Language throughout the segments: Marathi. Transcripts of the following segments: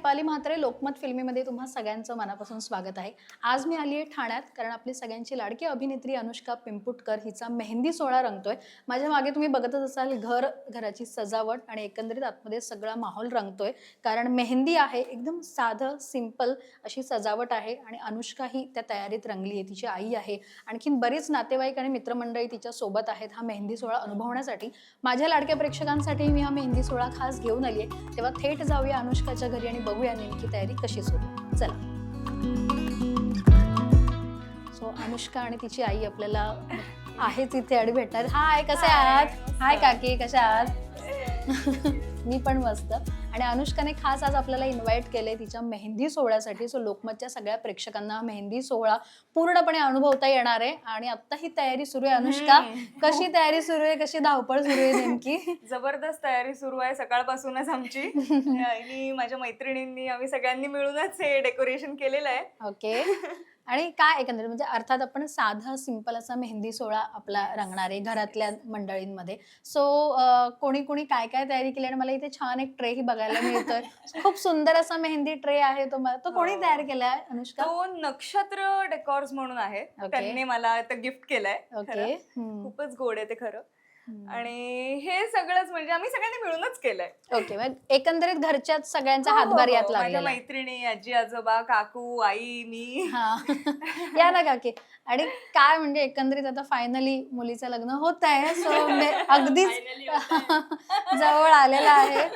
दीपाली म्हात्रे लोकमत फिल्मीमध्ये तुम्हा सगळ्यांचं मनापासून स्वागत आहे. आज मी आली आहे ठाण्यात कारण आपली सगळ्यांची लाडकी अभिनेत्री अनुष्का पिंपुटकर हिचा मेहंदी सोहळा रंगतोय. माझ्या मागे तुम्ही बघतच असाल घर घराची सजावट आणि एकंदरीत आतमध्ये सगळा माहोल रंगतोय. कारण मेहंदी आहे एकदम साधं सिंपल अशी सजावट आहे आणि अनुष्का ही त्या तयारीत रंगली आहे तिची आई आहे. आणखीन बरीच नातेवाईक आणि मित्रमंडळी तिच्या सोबत आहेत हा मेहंदी सोहळा अनुभवण्यासाठी. माझ्या लाडक्या प्रेक्षकांसाठी मी हा मेहंदी सोहळा खास घेऊन आली आहे तेव्हा थेट जाऊया अनुष्काच्या घरी आणि बघूया नेमकी तयारी कशी सुरू आहे. चला. सो अनुष्का आणि तिची आई आपल्याला आहेच इथे आणि भेटणार. हाय कसे आहात? हाय काकी कशा आहात? मी पण मस्त. आणि अनुष्काने खास आज आपल्याला इन्व्हाइट केले तिच्या मेहंदी सोहळ्यासाठी. सो लोकमतच्या सगळ्या प्रेक्षकांना मेहंदी सोहळा पूर्णपणे अनुभवता येणार आहे. आणि आता ही तयारी सुरू आहे अनुष्का. कशी तयारी सुरू आहे? कशी धावपळ सुरू आहे नेमकी? जबरदस्त तयारी सुरू आहे सकाळपासूनच आमची. आणि माझ्या मैत्रिणींनी आम्ही सगळ्यांनी मिळूनच हे डेकोरेशन केलेलं आहे. ओके आणि काय एकंदरीत? म्हणजे अर्थात आपण साधा सिंपल असा मेहंदी सोहळा आपला रंगणार आहे घरातल्या मंडळींमध्ये. सो कोणी कोणी काय काय तयारी केली? आणि मला इथे छान एक ट्रे ही बघायला मिळतोय. खूप सुंदर असा मेहंदी ट्रे आहे तो मला. तो कोणी हो. तयार केलाय अनुष्का? तो नक्षत्र डेकॉर्स म्हणून आहे. त्यांनी मला गिफ्ट केलंय ओके. खूपच गोड आहे ते खरं. आणि हे सगळंच म्हणजे आम्ही सगळ्यांनी मिळूनच केलंय. ओके मग एकंदरीत घरच्याच सगळ्यांचा हो, हातभार हो, यात हो. माझ्या लागलेला आहे. मैत्रिणी आजी आजोबा काकू आई मी. हा. या ना काकी. आणि काय म्हणजे एकंदरीत आता फायनली मुलीचं लग्न होत आहे सो अगदीच जवळ आलेला आहे.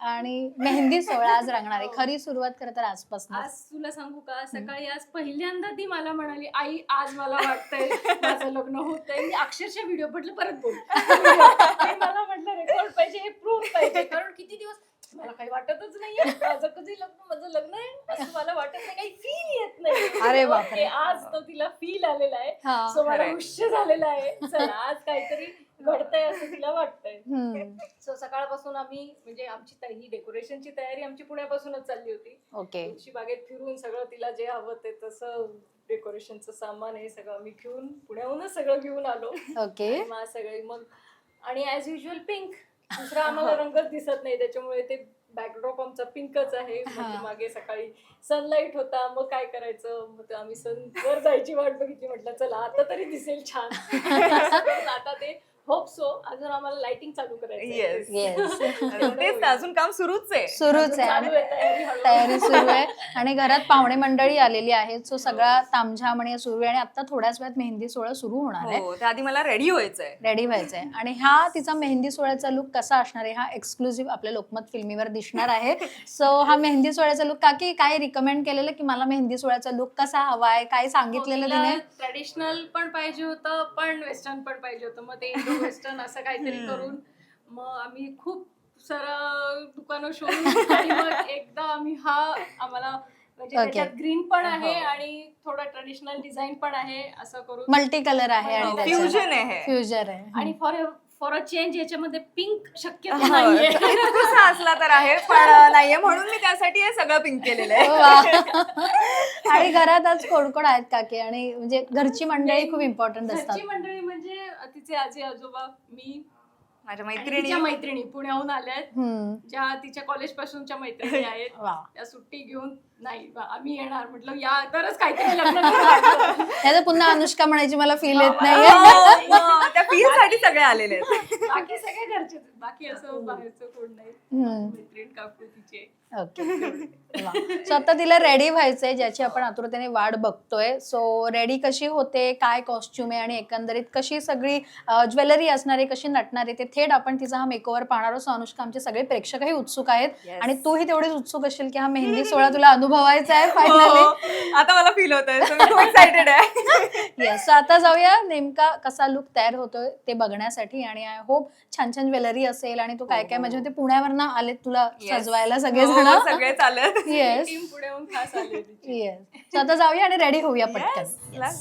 आणि मेहंदी सोहळा आज रंगणार आहे. हो. खरी सुरुवात खरं तर आजपासून आज तुला सांगू का? सकाळी आज पहिल्यांदा ती मला म्हणाली आई आज मला वाटतंय माझं लग्न होतंय. मी अक्षरशः व्हिडिओ म्हटलं परत बोल. आणि मला म्हटलं रेकॉर्ड पाहिजे हे प्रूफ पाहिजे. कारण किती दिवस मला काही वाटतच नाहीये. माझं कधी लग्न माझं लग्न आहे. असं मला वाटत नाही. काही फील येत नाही. अरे बापरे. आज तो तिला फील आलेला आहे. हा. सो मला खरंय. हुश झालेला आहे. चला आज काहीतरी घडतंय असं तिला वाटतंय? हम्म. सो सकाळपासून आम्ही म्हणजे आमची त- ही डेकोरेशनची तयारी आमची पुण्यापासूनच चालली होती. ओके. तुळशी बागेत फिरून सगळं तिला जे हवं ते तसं डेकोरेशनचं सामान हे सगळं आम्ही घेऊन पुण्याहूनच सगळं घेऊन आलो. ओके. आणि मग सगळे मग आणि ऍज युजल पिंक दुसरा आम्हाला रंगच दिसत नाही त्याच्यामुळे ते बॅकड्रॉप आमचा पिंकच आहे. मग हा. मागे सकाळी सनलाईट होता. मग काय करायचं? मग ते आम्ही सन वर जायची वाट बघितली. म्हटलं चला आता तरी दिसेल छान. असं करून आता ते होप सो अजून आम्हाला लाइटिंग चालू करायचं Yes. येस तेच ना, अजून काम सुरूच आहे. सुरूच आहे. आणि तयारी सुरू आहे. आणि घरात पाहुणे मंडळी आलेली आहेत सो सगळा तामझाम आणि सुरू आहे. आणि आता थोड्याच वेळात मेहंदी सोहळा सुरू होणार आहे. हो त्याआधी मला रेडी व्हायचंय. रेडी व्हायचंय. आणि हा तिचा मेहंदी सोहळ्याचा लुक कसा असणार आहे हा एक्सक्लुझिव्ह आपल्या लोकमत फिल्मीवर दिसणार आहे. सो हा मेहंदी सोहळ्याचा लुक काकी काय रिकमेंड केलेलं की मला मेहंदी सोहळ्याचा लुक कसा हवा आहे काय सांगितलेलं तिने? ट्रेडिशनल पण पाहिजे होतं पण वेस्टर्न पण पाहिजे होतं. मग ते वेस्टर्न असं काहीतरी. करून मग आम्ही खूप सारं दुकानं शोधून आणि मग एकदा आम्ही हा आम्हाला म्हणजे Okay. त्याच्यात ग्रीन पण आहे हो. आणि थोडं ट्रेडिशनल डिझाईन पण आहे असं करून मल्टी कलर आहे आणि हो, फ्युजन आहे हे. फ्युजर आहे आणि फॉर फॉर अ चेंज याच्यामध्ये पिंक शक्य हो, नाहीये. इतकुसा असला तर आहे पण नाहीये म्हणून मी त्यासाठी हे सगळं पिंक केलेलं आहे. आणि घरात आज कोण कोण आहेत काकी? आणि म्हणजे घरची मंडळी खूप इम्पॉर्टंट असतात. घरची मंडळी म्हणजे तिचे आजी आजोबा मी माझ्या मैत्रिणी. तिच्या मैत्रिणी पुण्याहून आल्या आहेत हम्म. ज्या तिच्या कॉलेज पासूनच्या मैत्रिणी आहेत. वा. त्या सुट्टी घेऊन नाही बा, आम्ही येणार. म्हटलं या तरच काहीतरी लग्न पुन्हा अनुष्का म्हणायची मला फील येत नाहीये. हो, हो, त्या फील साठी सगळे आलेले आहेत. बाकी सगळे घरचे बाकी असं बाहेरचं कोण नाही. मैत्रीण काकू तिचे. ओके. सो आता तिला रेडी व्हायचंय ज्याची आपण आतुरतेने वाट बघतोय. सो रेडी कशी होते काय कॉस्ट्युम आहे आणि एकंदरीत कशी सगळी ज्वेलरी असणार आहे कशी नटणार आहे ते थेट आपण तिचा हा मेकओव्हर पाहणार आहोत. अनुष्का आमचे सगळे प्रेक्षकही उत्सुक आहेत. आणि तूही तेवढीच उत्सुक असशील की हा मेहंदी सोहळा तुला अनुभवायचा आहे फायनली हो, आता मला फील होत आहे. येस सो आता जाऊया नेमका कसा लुक तयार होतोय ते बघण्यासाठी. आणि आय होप छान छान ज्वेलरी असेल आणि तू काय काय हो. म्हणजे ते पुण्यावरनं आले तुला. सजवायला सगळे हो, सगळे चालत. येस टीम पुण्याहून खास आली. येस आता जाऊया आणि रेडी होऊया पटकन. Yes,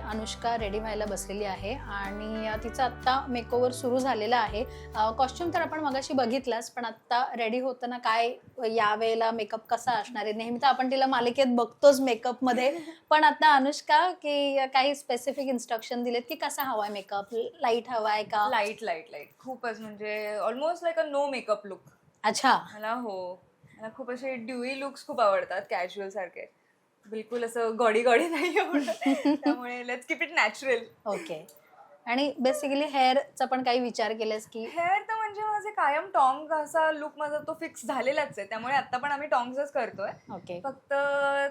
अनुष्का रेडी व्हायला बसलेली आहे आणि तिचा आत्ता मेकओव्हर सुरू झालेला आहे. कॉस्ट्युम तर आपण मगाशी बघितलाच पण आत्ता रेडी होताना काय यावेळेला मेकअप कसा असणार आहे? नेहमी तर आपण तिला मालिकेत बघतोच मेकअपमध्ये पण आता अनुष्का की काही स्पेसिफिक इन्स्ट्रक्शन दिलेत की कसा हवाय मेकअप लाइट हवाय का? लाइट लाइट लाइट खूपच म्हणजे almost like a no makeup look अच्छा. मला हो. मला खूप असे ड्युई लुक्स खूप आवडतात कॅज्युअल सारखे. बिलकुल असं गॉडी गॉडी नाही त्यामुळे let's keep it natural okay आणि बेसिकली हेअरचा पण काही विचार केलेस की? हेअर तर म्हणजे माझे कायम टॉंग असा लुक माझा तो फिक्स झालेलाच आहे. त्यामुळे आता पण आम्ही टॉंग्सच करतोय. ओके फक्त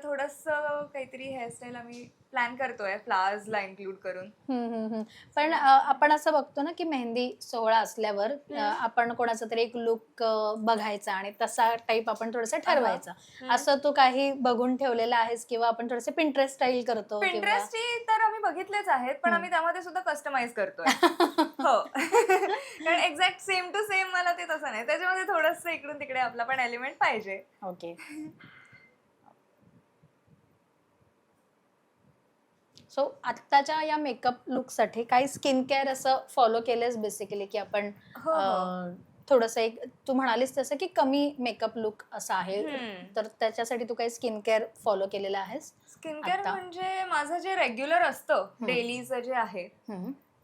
थोडस काहीतरी हेअरस्टाईल आम्ही प्लॅन करतोय फ्लावर्सला इन्क्लूड करून. पण आपण असं बघतो ना की मेहंदी सोहळा असल्यावर आपण कोणाचा तरी एक लुक बघायचा आणि तसा टाईप आपण थोडंसं ठरवायचा. असं तू काही बघून ठेवलेलं आहेस किंवा आपण थोडंसं पिंटरेस्ट स्टाईल करतो किंवा पिंटरेस्टची तर आम्ही बघितलेच आहेत पण. आम्ही त्यामध्ये सुद्धा कस्टमाइज करतोय. हो. कारण एक्झॅक्ट सेम टू सेम मला ते तसं नाही. त्याच्यामध्ये थोडस इकडून तिकडे आपला पण एलिमेंट पाहिजे. ओके सो आत्ताच्या या मेकअप लुकसाठी काही स्किन केअर असं फॉलो केलंस बेसिकली की आपण हो, हो. थोडस एक तू म्हणालीस तसं की कमी मेकअप लुक असा आहे. तर त्याच्यासाठी तू काही स्किन केअर फॉलो केलेलं आहेस स्किन केअर? म्हणजे माझं जे रेग्युलर असतं. डेलीचं जे आहे.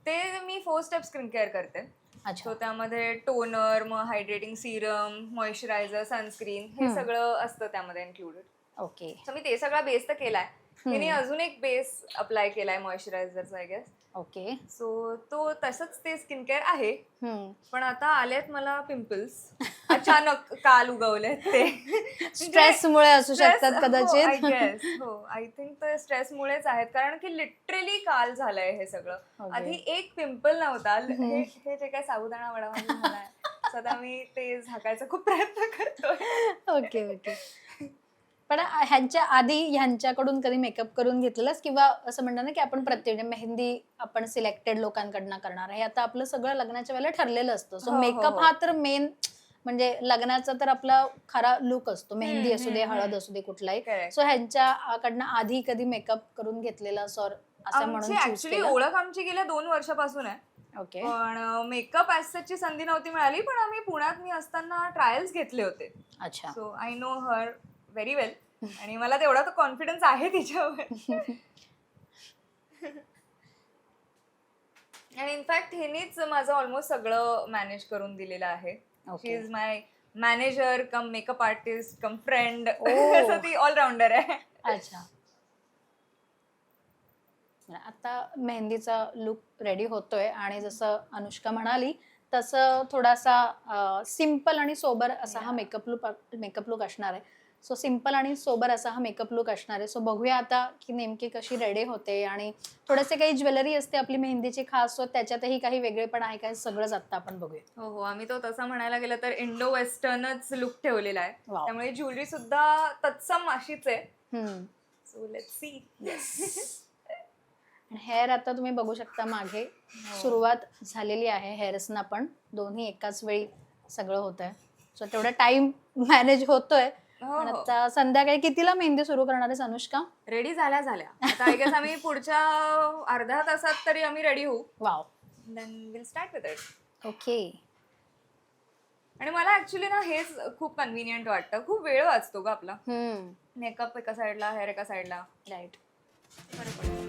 ते मी फोर स्टेप स्किन केअर करते अच्छा सो त्यामध्ये टोनर मग हायड्रेटिंग सिरम मॉइश्चरायझर सनस्क्रीन हे. सगळं असतं त्यामध्ये इन्क्लुडेड ओके सो मी ते सगळा बेस तर केलाय तिने. अजून एक बेस अप्लाय केलाय मॉइश्चरायझरचा आय गेस ओके. सो तो तसंच ते स्किन केअर आहे. पण आता आलेत मला पिंपल्स अचानक काल उगवलेत ते. स्ट्रेसमुळे असू शकतात कदाचित. हो. आय थिंक तर स्ट्रेसमुळेच आहेत. कारण की लिटरली काल झालंय हे सगळं. आधी एक पिंपल नव्हता. हे हे जे काय साबुदाणा वडा सध्या मी ते झाकायचा खूप प्रयत्न करतोय. Okay okay. पण ह्यांच्या आधी ह्यांच्याकडून कधी मेकअप करून घेतलेलास? किंवा असं म्हणतात ना की आपण प्रत्येक मेहंदी आपण सिलेक्टेड लोकांकडनं करणार आहे? आता आपलं सगळं लग्नाच्या वेळेला ठरलेलं असतं. सो हो, हो, मेकअप हो. हा तर मेन म्हणजे लग्नाचा तर आपला खरा लुक असतो. मेहंदी असू दे हळद. असू दे कुठलाही. सो ह्यांच्याकडनं आधी कधी मेकअप करून घेतलेला सॉर असं म्हणून ओळख आमची गेल्या दोन वर्षापासून आहे. ओके पण मेकअप ची संधी नव्हती मिळाली पण आम्ही पुण्यात मी असताना ट्रायल्स घेतले होते. अच्छा. So I know her very well आणि मला तेवढा तर कॉन्फिडन्स आहे तिच्यावर. आणि इनफॅक्ट हिनीच माझं ऑलमोस्ट सगळं मॅनेज करून दिलेलं आहे. She is my manager cum makeup artist cum friend. असं ती ऑलराऊंडर आहे. अच्छा. आता मेहंदीचा लुक रेडी होतोय आणि जसं अनुष्का म्हणाली तसं थोडासा सिंपल आणि सोबर असा हा. मेकअप लुक मेकअप लुक असणार आहे. सो सिंपल आणि सोबर असा हा मेकअप लुक असणार आहे. सो बघूया आता की नेमकी कशी रेडी होते आणि थोडेसे काही ज्वेलरी असते आपली मेहंदीची खास सो त्याच्यातही काही वेगळेपण आहे काय सगळंच आता आपण बघूया. हो हो. आम्ही तो तसा म्हणायला गेलं तर इंडो वेस्टर्नच लुक ठेवलेला आहे. Wow. त्यामुळे ज्वेलरी सुद्धा तत्सम अशीच आहे. हम्म. सो हेअर आता तुम्ही बघू शकता मागे. सुरुवात झालेली आहे हेअर्सना पण. दोन्ही एकाच वेळी सगळं होत आहे सो तेवढा टाइम मॅनेज होतोय. हो, पण हो. आता संध्याकाळी कितीला मेहंदी सुरू करणार आहेस अनुष्का? रेडी झाल्या झाल्या. आता गेस आम्ही पुढच्या अर्ध्या तासात तरी आम्ही रेडी होऊ. Wow then will start with it okay आणि मला ऍक्च्युली ना हेच खूप कन्व्हिनियंट वाटतं. खूप वेळ वाचतो ग आपला. हम्म. मेकअप एका साईडला हेअर एका साईडला राईट बरं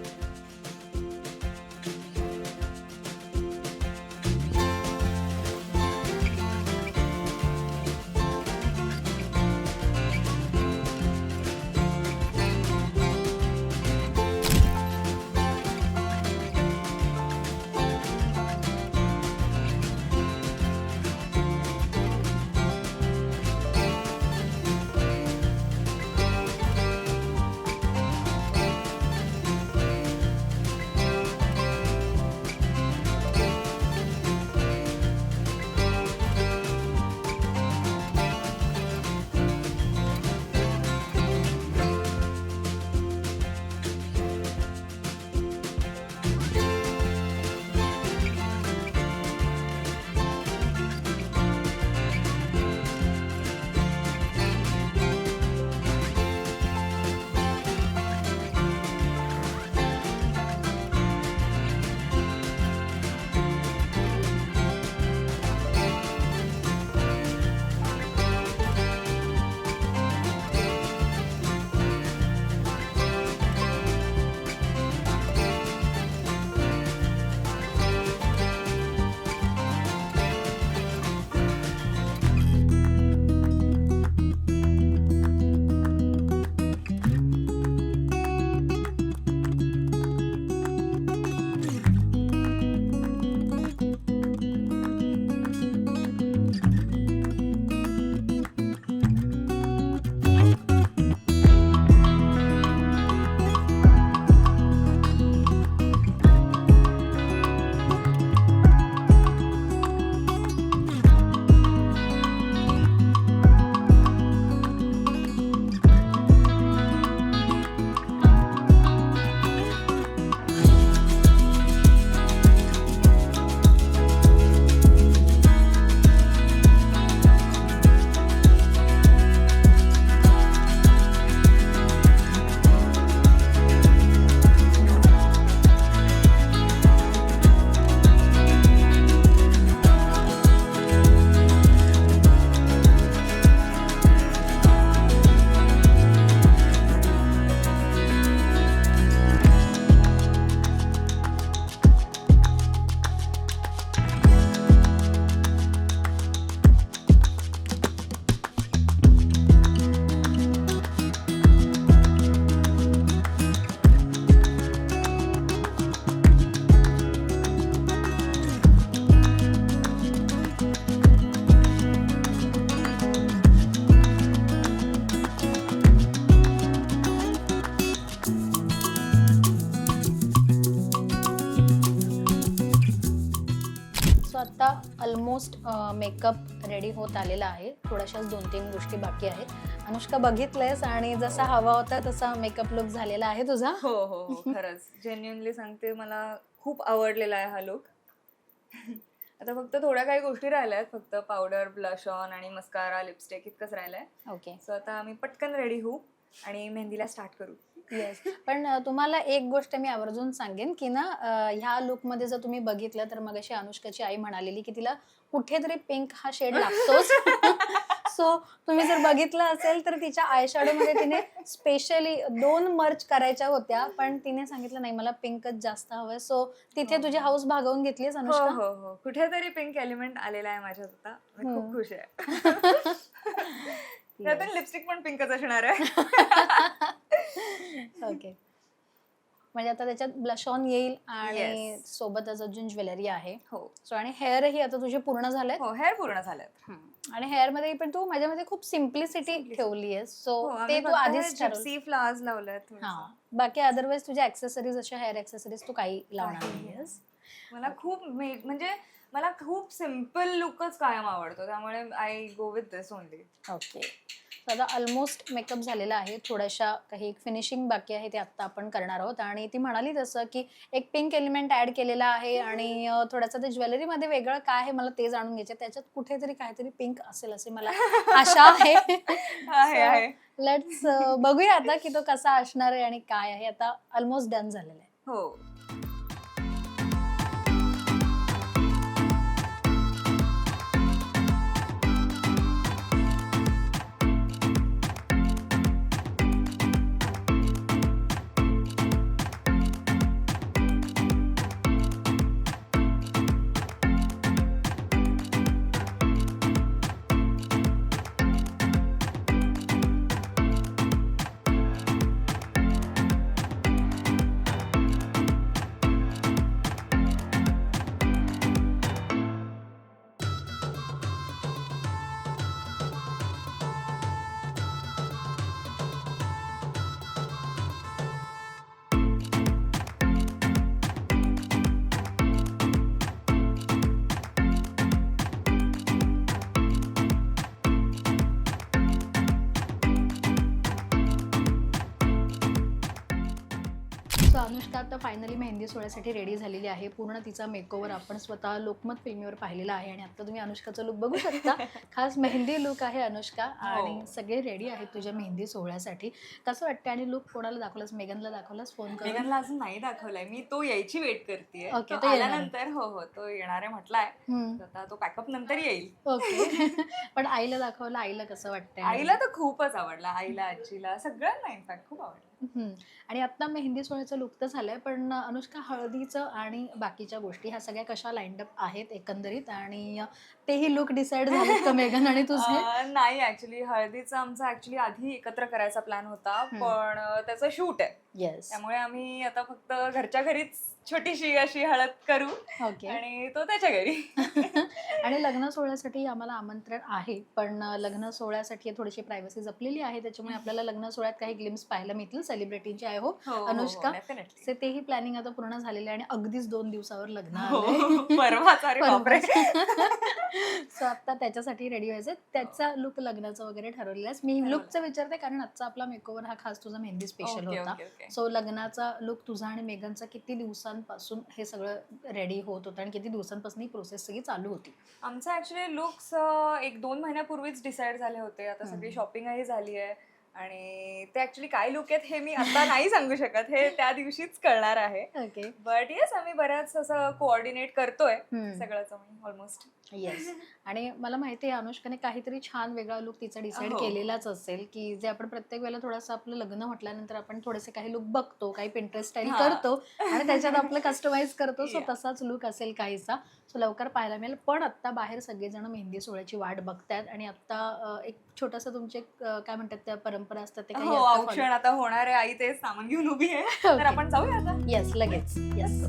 पडतं. आता ऑलमोस्ट मेकअप रेडी होत आलेला आहे. थोड्याशाच दोन तीन गोष्टी बाकी आहेत. अनुष्का बघितलंयस आणि जसा हवा होता तसा मेकअप लुक झालेला आहे तुझा. हो हो हो खरंच. जेन्युनली सांगते मला खूप आवडलेला आहे हा लुक आता फक्त थोड्या काही गोष्टी राहिल्या आहेत फक्त पावडर ब्लश ऑन आणि मस्कारा लिपस्टिक इतकंच राहिलंय. ओके सो आता आम्ही पटकन रेडी होऊ आणि मेहंदीला स्टार्ट करू. येस पण तुम्हाला एक गोष्ट मी आवर्जून सांगेन की ना ह्या लुकमध्ये जर तुम्ही बघितलं तर मग अशी अनुष्काची आई म्हणालेली की तिला कुठेतरी पिंक हा शेड लागतोच. सो तुम्ही जर बघितलं असेल तर तिच्या आयमध्ये तिने स्पेशली दोन मर्च करायच्या होत्या पण तिने सांगितलं नाही मला पिंकच जास्त हवंय. सो तिथे तुझी हाऊस भागवून घेतलीस हो अनुष्का? हो हो. कुठेतरी पिंक एलिमेंट आलेला आहे माझ्यात आता. मी हम्म. खूप खुश आहे. त्यातून लिपस्टिक पण पिंकच असणार आहे. ओके म्हणजे आता त्याच्यात ब्लश ऑन येईल आणि. सोबतच अजून ज्वेलरी आहे. हो. सो आणि हेअरही आता तुझे पूर्ण झाले हो हेअर पूर्ण झालेत. आणि हेअरमध्ये पण तू माझ्यामध्ये खूप सिम्प्लिसिटी. ठेवली आहे हो, सो आम्ही ते तू हे आधीच flowers लावलेत हा. बाकी अदरवाईज तुझ्या ऍक्सेसरीज अशा हेअर ऍक्सेसरीज तू काही लावणार नाहीयेस. मला खूप म्हणजे मला खूप सिंपल लुकच कायम आवडतो त्यामुळे I go with this only okay आता ऑलमोस्ट मेकअप झालेला आहे थोड्याशा काही फिनिशिंग बाकी आहे ते आत्ता आपण करणार आहोत. आणि ती म्हणाली तसं की एक पिंक एलिमेंट ऍड केलेला आहे आणि थोडंसं ते ज्वेलरीमध्ये वेगळं काय आहे मला ते जाणून घ्यायचं त्याच्यात कुठेतरी काहीतरी पिंक असेल असे मला आशा आहे. लेट्स बघूया आता की तो कसा असणार आहे आणि काय आहे. आता ऑलमोस्ट डन झालेला आहे. हो. आता फायनली मेहंदी सोहळ्यासाठी रेडी झालेली आहे. पूर्ण तिचा मेकओव्हर आपण स्वतः लोकमत फिल्मीवर पाहिलेला आहे. आणि आता तुम्ही अनुष्काचं लुक बघू शकता. खास मेहंदी लुक आहे अनुष्का आणि सगळे रेडी आहेत तुझ्या मेहंदी सोहळ्यासाठी. कसं वाटतं आणि लुक कोणाला दाखवलास? मेगनला दाखवलास? फोन मेघनला अजून नाही दाखवलाय. मी तो यायची वेट करतेय. Okay, तो. आल्यानंतर हो हो तो येणार आहे म्हटलाय. आता तो पॅकअप नंतर येईल. ओके पण आईला दाखवलं आईला कसं वाटतंय? आईला तर खूपच आवडला. आईला आजीला सगळ्यांना इनफॅक्ट खूप आवडला. आणि आता मेहंदी सोहळ्याचं लुक तर झालंय पण अनुष्का हळदीचं आणि बाकीच्या गोष्टी ह्या सगळ्या कशा लाईंड अप आहेत एकंदरीत? आणि तेही लुक डिसाईड झालेत का मेघन आणि तुझे? नाही ऍक्च्युली हळदीचा आमचा ऍक्च्युली आधी एकत्र करायचा प्लॅन होता. पण त्याचं शूट आहे. येस त्यामुळे आम्ही आता फक्त घरच्या घरीच छोटीशी अशी हळद करू ओके. आणि तो त्याच्या घरी. आणि लग्न सोहळ्यासाठी आम्हाला आमंत्रण आहे पण लग्न सोहळ्यासाठी थोडीशी प्रायव्हसी जपलेली आहे त्याच्यामुळे आपल्याला लग्न सोहळ्यात काही ग्लिम्स पाहायला मिळतील सेलिब्रिटींचे आहे हो अनुष्का? डेफिनेटली से तेही प्लॅनिंग आता पूर्ण झालेले आहे आणि अगदीच दोन दिवसावर लग्न हो सो आता त्याच्यासाठी रेडी व्हायचं त्याचा लुक लग्नाचं वगैरे ठरवलेलं आहे. मी लुकचं विचारते कारण आजचा आपला मेकओव्हर हा खास तुझा मेहंदी स्पेशल होता. सो लग्नाचा लुक तुझा आणि मेगनचा किती दिवसांपासून हे सगळं रेडी होत होतं आणि किती दिवसांपासून ही प्रोसेस सगळी चालू होती. आमचं ऍक्च्युली लुक्स एक दोन महिन्यापूर्वीच डिसाईड झाले होते. आता सगळी. शॉपिंगही झाली आहे. आणि ते ऍक्च्युली काय लुक आहेत हे मी आता नाही सांगू शकत. हे त्या दिवशीच कळणार आहे. ओके बट येस आम्ही बऱ्याच असं कोऑर्डिनेट करतोय सगळंच आम्ही ऑलमोस्ट येस आणि मला माहिती आहे अनुष्काने काहीतरी छान वेगळा लुक तिचा डिसाईड हो. केलेलाच असेल की जे आपण प्रत्येक वेळेला थोडंसं आपलं लग्न म्हटल्यानंतर आपण थोडेसे काही लुक बघतो काही पिंटरेस्ट स्टाईल हा. करतो आणि त्याच्यात आपलं कस्टमाइज करतो सो Yeah. तसाच लुक असेल काहीसा. सो लवकर पाहायला मिळेल. पण आत्ता बाहेर सगळेजण मेहंदी सोहळ्याची वाट बघतायत आणि आत्ता अं, एक छोटासा तुमचे एक, अं, काय म्हणतात त्या परंपरा असतात ते काही हो आता औक्षण आता होणार आहे. आई ते सामान घेऊन उभी आहे. तर आपण जाऊया आता. येस लगेच. येस